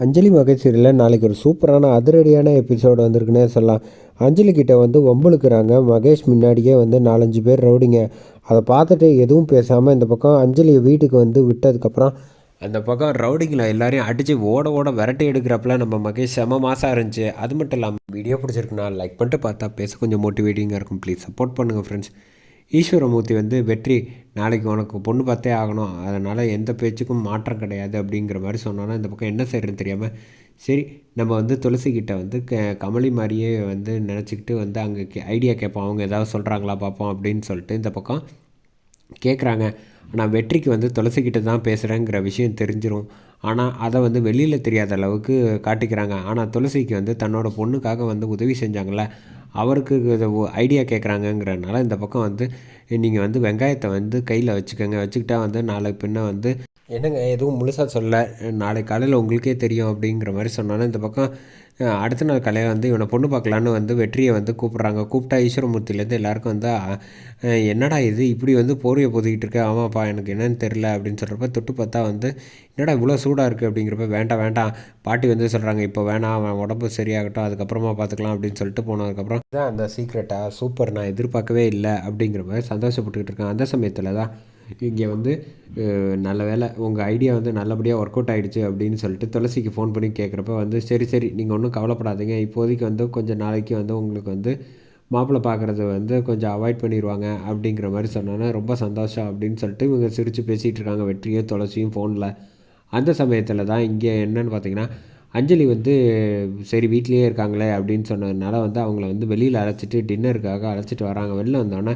அஞ்சலி மகேஸ்வரியில் நாளைக்கு ஒரு சூப்பரான அதிரடியான எபிசோடு வந்திருக்குன்னே சொல்லலாம். அஞ்சலி கிட்டே வந்து வம்புழுக்கிறாங்க. மகேஷ் முன்னாடியே வந்து நாலஞ்சு பேர் ரவுடிங்க. அதை பார்த்துட்டு எதுவும் பேசாமல் இந்த பக்கம் அஞ்சலியை வீட்டுக்கு வந்து விட்டதுக்கப்புறம் அந்த பக்கம் ரவுடிங்களை எல்லாரையும் அடித்து ஓட ஓட விரட்டி எடுக்கிறப்பல நம்ம மகேஷ் செம மாசாக இருந்துச்சு. அது மட்டும் இல்லாமல் வீடியோ பிடிச்சிருக்குன்னா லைக் பண்ணிட்டு பார்த்தா பேச கொஞ்சம் மோட்டிவேட்டிங்காக இருக்கும். ப்ளீஸ் சப்போர்ட் பண்ணுங்கள் ஃப்ரெண்ட்ஸ் ஈஸ்வரமூர்த்தி வந்து வெற்றி நாளைக்கு உனக்கு பொண்ணு பார்த்தே ஆகணும். அதனால் எந்த பேச்சுக்கும் மாற்றம் கிடையாது அப்படிங்கிற மாதிரி சொன்னோன்னா இந்த பக்கம் என்ன செய்கிறதுன்னு தெரியாமல் சரி நம்ம வந்து துளசிக்கிட்ட வந்து க கமலி மாதிரியே வந்து நினச்சிக்கிட்டு வந்து அங்கே கே ஐடியா கேட்போம். அவங்க ஏதாவது சொல்கிறாங்களா பார்ப்போம் அப்படின்னு சொல்லிட்டு இந்த பக்கம் கேட்குறாங்க ஆனால் வெற்றிக்கு வந்து துளசிக்கிட்ட தான் பேசுகிறேங்கிற விஷயம் தெரிஞ்சிடும் ஆனால் அதை வந்து வெளியில் தெரியாத அளவுக்கு காட்டிக்கிறாங்க. ஆனால் துளசிக்கு வந்து தன்னோட பொண்ணுக்காக வந்து உதவி செஞ்சாங்களே அவருக்கு ஐடியா கேட்குறாங்கங்கிறனால இந்த பக்கம் வந்து நீங்கள் வந்து வெங்காயத்தை வந்து கையில் வச்சுக்கோங்க. வச்சுக்கிட்டா வந்து நாளை பின்னே வந்து என்னங்க எதுவும் முழுசாக சொல்ல நாளைக்கு காலையில் உங்களுக்கே தெரியும் அப்படிங்கிற மாதிரி சொன்னாலும் இந்த பக்கம் அடுத்த நாள் காலையில் வந்து இவனை பொண்ணு பார்க்கலான்னு வந்து வெற்றியை வந்து கூப்பிட்றாங்க. கூப்பிட்டா ஈஸ்வரமூர்த்திலேருந்து எல்லாருக்கும் வந்து என்னடா இது? இப்படி வந்து போர்வையை பொதிக்கிட்டு இருக்கு? ஆமாப்பா எனக்கு என்னன்னு தெரில அப்படின்னு சொல்கிறப்ப தொட்டு பார்த்தா வந்து என்னடா இவ்வளோ சூடாக இருக்குது அப்படிங்கிறப்ப வேண்டாம் வேண்டாம். பாட்டி வந்து சொல்கிறாங்க இப்போ வேணாம் அவன் உடம்பு சரியாகட்டும். அதுக்கப்புறமா பார்த்துக்கலாம் அப்படின்னு சொல்லிட்டு போனதுக்கப்புறம் தான் அந்த சீக்ரெட்டாக சூப்பர் நான் எதிர்பார்க்கவே இல்லை. அப்படிங்கிற மாதிரி சந்தோஷப்பட்டுக்கிட்டு இருக்கேன் அந்த சமயத்தில் தான் இங்கே வந்து நல்ல வேலை உங்கள் ஐடியா வந்து நல்லபடியாக ஒர்க் அவுட் ஆகிடுச்சு அப்படின்னு சொல்லிட்டு துளசிக்கு ஃபோன் பண்ணி கேட்குறப்ப வந்து சரி சரி நீங்கள் ஒன்றும் கவலைப்படாதீங்க. இப்போதைக்கு வந்து கொஞ்சம் நாளைக்கு வந்து உங்களுக்கு வந்து மாப்பிள்ளை பார்க்குறது வந்து கொஞ்சம் அவாய்ட் பண்ணிடுவாங்க அப்படிங்கிற மாதிரி சொன்னோன்னே ரொம்ப சந்தோஷம் அப்படின்னு சொல்லிட்டு இவங்க சிரித்து பேசிகிட்டு இருக்காங்க வெற்றியும் துளசியும் ஃபோனில் அந்த சமயத்தில் தான் இங்கே என்னென்னு பார்த்தீங்கன்னா அஞ்சலி வந்து சரி வீட்லேயே இருக்காங்களே அப்படின்னு சொன்னதுனால வந்து அவங்கள வந்து வெளியில் அழைச்சிட்டு டின்னருக்காக அழைச்சிட்டு வராங்க. வெளில வந்தோடனே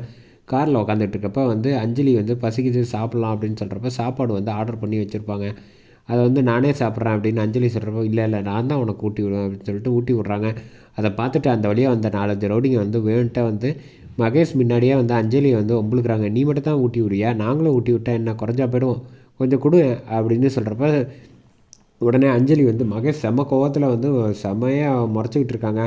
காரில் உட்காந்துட்டுருக்கப்ப வந்து அஞ்சலி வந்து பசிக்குது சாப்பிட்லாம் அப்படின்னு சொல்கிறப்ப சாப்பாடு வந்து ஆர்டர் பண்ணி வச்சுருப்பாங்க. அதை வந்து நானே சாப்பிட்றேன் அப்படின்னு அஞ்சலி சொல்கிறப்ப இல்லை இல்லை நான் தான் உனக்கு ஊட்டி விடுவேன் அப்படின்னு சொல்லிட்டு ஊட்டி விட்றாங்க. அதை பார்த்துட்டு அந்த வழியாக வந்த நாலஞ்சு ரவுடிங்க வந்து வேணுன்ட்ட வந்து மகேஷ் முன்னாடியே வந்து அஞ்சலியை வந்து ஒம்பளுக்குறாங்க நீ மட்டும் தான் ஊட்டி விடுறியா? நாங்களும் ஊட்டி விட்டால் என்ன? குறைஞ்சா போயிடுவோம். கொஞ்சம் கொடு அப்படின்னு சொல்கிறப்ப உடனே அஞ்சலி வந்து மகேஷ் செம்ம கோவத்தில் வந்து செம்மையாக முறைச்சிக்கிட்டு இருக்காங்க.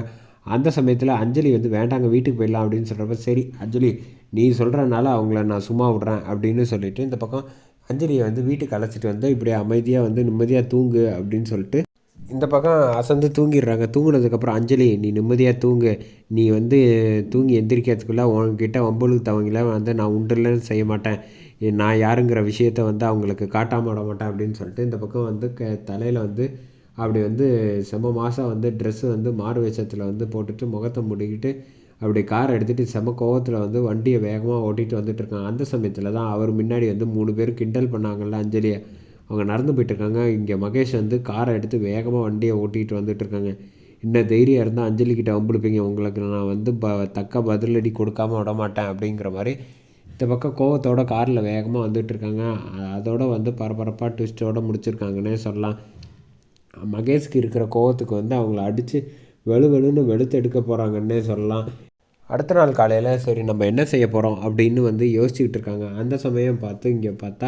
அந்த சமயத்தில் அஞ்சலி வந்து வேண்டாங்க வீட்டுக்கு போயிடலாம் அப்படின்னு சொல்கிறப்ப சரி அஞ்சலி நீ சொல்கிறனால அவங்கள நான் சும்மா விட்றேன் அப்படின்னு சொல்லிவிட்டு இந்த பக்கம் அஞ்சலியை வந்து வீட்டுக்கு அழைச்சிட்டு வந்து இப்படி அமைதியாக வந்து நிம்மதியாக தூங்கு அப்படின்னு சொல்லிட்டு இந்த பக்கம் அசந்து தூங்கிடுறாங்க. தூங்கினதுக்கப்புறம் அஞ்சலி நீ நிம்மதியாக தூங்கு. நீ வந்து தூங்கி எந்திரிக்கிறதுக்குள்ளே உங்ககிட்ட ஒம்பளுக்கு தவங்கள வந்து நான் உண்டுலன்னு செய்ய மாட்டேன். நான் யாருங்கிற விஷயத்த வந்து அவங்களுக்கு காட்டாமல் விட மாட்டேன் அப்படின்னு சொல்லிட்டு இந்த பக்கம் வந்து க தலையில் வந்து அப்படி வந்து செம்ம மாதம் வந்து ட்ரெஸ்ஸு வந்து மாறு வேஷத்தில் வந்து போட்டுட்டு முகத்தை முடிக்கிட்டு அப்படி காரை எடுத்துகிட்டு செம கோவத்தில் வந்து வண்டியை வேகமாக ஓட்டிகிட்டு வந்துட்டுருக்காங்க அந்த சமயத்தில் தான் அவர் முன்னாடி வந்து மூணு பேர் கிண்டல் பண்ணாங்கல்ல அஞ்சலியை. அவங்க நடந்து போயிட்டுருக்காங்க இங்கே மகேஷ் வந்து காரை எடுத்து வேகமாக வண்டியை ஓட்டிகிட்டு வந்துட்டுருக்காங்க இன்னும் தைரியம் இருந்தால் அஞ்சலி கிட்ட வம்பிழுப்பீங்க. உங்களுக்கு நான் வந்து ப தக்க பதிலடி கொடுக்காம விட மாட்டேன் அப்படிங்கிற மாதிரி இந்த பக்கம் கோவத்தோட காரில் வேகமாக வந்துட்டுருக்காங்க அதோட வந்து பரபரப்பாக ட்விஸ்ட்டோடு முடிச்சிருக்காங்கன்னே சொல்லலாம். மகேஷ்க்கு இருக்கிற கோவத்துக்கு வந்து அவங்கள அடித்து வெளு வெளுன்னு வெளுத்து எடுக்க போகிறாங்கன்னே சொல்லலாம். அடுத்த நாள் காலையில் சரி நம்ம என்ன செய்ய போகிறோம் அப்படின்னு வந்து யோசிச்சுக்கிட்டு இருக்காங்க. அந்த சமயம் பார்த்து இங்கே பார்த்தா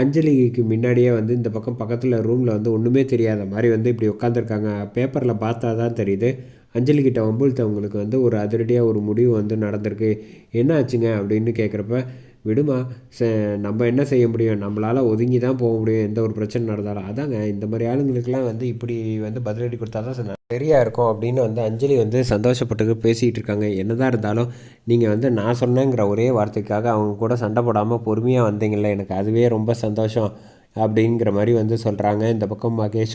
அஞ்சலிக்கு முன்னாடியே வந்து இந்த பக்கம் பக்கத்தில் ரூமில் வந்து ஒன்றுமே தெரியாத மாதிரி வந்து இப்படி உட்காந்துருக்காங்க பேப்பரில் பார்த்தா தான் தெரியுது அஞ்சலிக்கிட்ட வம்புழுத்தவங்களுக்கு வந்து ஒரு அதிரடியாக ஒரு முடிவு வந்து நடந்திருக்கு. என்ன ஆச்சுங்க அப்படின்னு கேட்குறப்ப விடுமா? ச நம்ம என்ன செய்ய முடியும்? நம்மளால் ஒதுங்கி தான் போக முடியும். எந்த ஒரு பிரச்சனை நடந்தாலும். அதாங்க இந்த மாதிரி ஆளுங்களுக்கெல்லாம் வந்து இப்படி வந்து பதிலடி கொடுத்தா தான் சரியாக இருக்கும் அப்படின்னு வந்து அஞ்சலி வந்து சந்தோஷப்பட்டு பேசிகிட்டு இருக்காங்க. என்னதான் இருந்தாலும் நீங்கள் வந்து நான் சொன்னேங்கிற ஒரே வார்த்தைக்காக அவங்க கூட சண்டை போடாமல் பொறுமையாக வந்தீங்கல்ல எனக்கு அதுவே ரொம்ப சந்தோஷம் அப்படிங்கிற மாதிரி வந்து சொல்கிறாங்க இந்த பக்கம் மகேஷ்